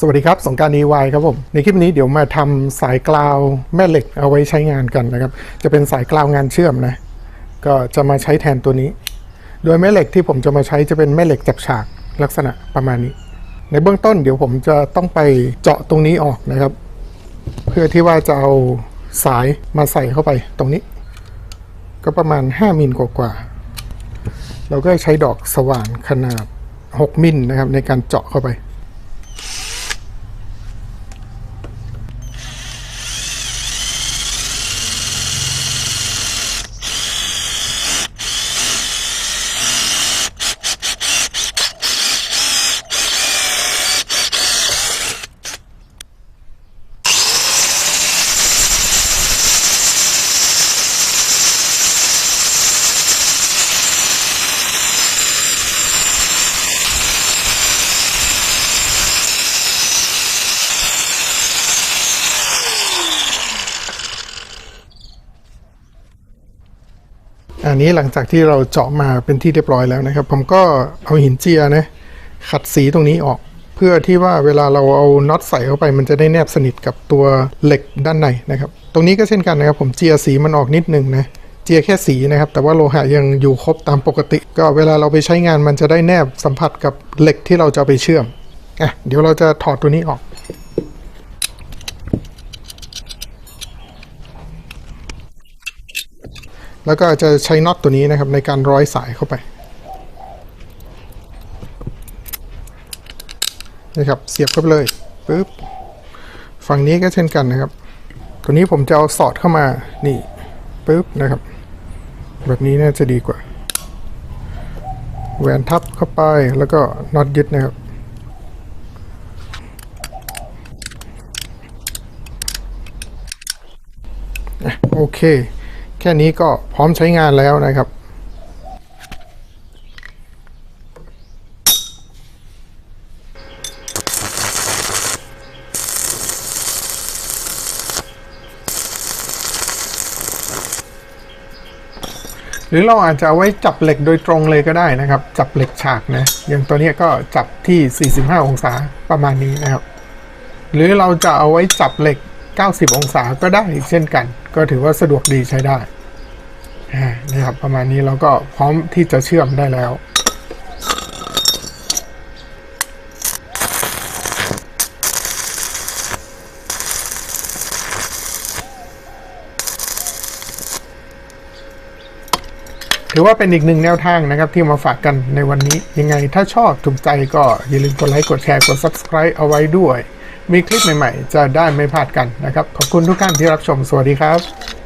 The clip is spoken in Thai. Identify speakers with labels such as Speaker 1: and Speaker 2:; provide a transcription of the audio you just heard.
Speaker 1: สวัสดีครับ สงกราร EY ครับผม ในคลิปนี้เดี๋ยวมาทำสายกลาวแม่เหล็กเอาไว้ใช้งานกันนะครับ จะเป็นสายกลาวงานเชื่อมนะ ก็จะมาใช้แทนตัวนี้ โดยแม่เหล็กที่ผมจะมาใช้จะเป็นแม่เหล็กจับฉากลักษณะประมาณนี้ ในเบื้องต้นเดี๋ยวผมจะต้องไปเจาะตรงนี้ออกนะครับ เพื่อที่ว่าจะเอาสายมาใส่เข้าไปตรงนี้ ก็ประมาณ 5มิลกว่าๆเราก็ใช้ดอกสว่านขนาด 6มิลนะครับในการเจาะเข้าไป อันนี้หลังจากที่เราเจาะมาเป็นที่เรียบร้อยแล้วนะครับ ผมก็เอาหินเจียนะขัดสีตรงนี้ออก เพื่อที่ว่าเวลาเราเอาน็อตใส่เข้าไป มันจะได้แนบสนิทกับตัวเหล็กด้านในนะครับ ตรงนี้ก็เช่นกันนะครับ ผมเจียสีมันออกนิดนึงนะเจียแค่สีนะครับ แต่ว่าโลหะยังอยู่ครบตามปกติ ก็เวลาเราไปใช้งานมันจะได้แนบสัมผัสกับเหล็กที่เราจะไปเชื่อมอะเดี๋ยวเราจะถอดตัวนี้ออก แล้วก็จะใช้น็อตตัวนี้นะครับในการร้อยสายเข้าไปนะครับเสียบเข้าไปเลยปึ๊บฝั่งนี้ก็เช่นกันนะครับ ตัวนี้ผมจะเอาสอดเข้ามานี่ปึ๊บนะครับ แบบนี้น่าจะดีกว่าแหวนทับเข้าไปแล้วก็น็อตยึดนะครับโอเค แค่นี้ก็พร้อมใช้งานแล้วนะครับหรือเราอาจจะไว้จับเหล็กโดยตรงเลยก็ได้นะครับ จับเหล็กฉากนะ อย่างตัวนี้ก็จับที่ 45 องศาประมาณนี้นะครับ หรือเราจะเอาไว้จับเหล็ก 90 องศาก็ได้เช่นกัน ก็ถือว่าสะดวกดีใช้ได้อ่านะครับประมาณนี้เราก็พร้อมที่จะเชื่อมได้แล้ว ถือว่าเป็นอีกหนึ่งแนวทางนะครับที่มาฝากกันในวันนี้ยังไงถ้าชอบถูกใจก็อย่าลืมกดไลค์กดแชร์กด Subscribe เอาไว้ด้วย มีคลิปใหม่ ๆ จะได้ไม่พลาดกันนะครับ ขอบคุณทุกท่านที่รับชม สวัสดีครับ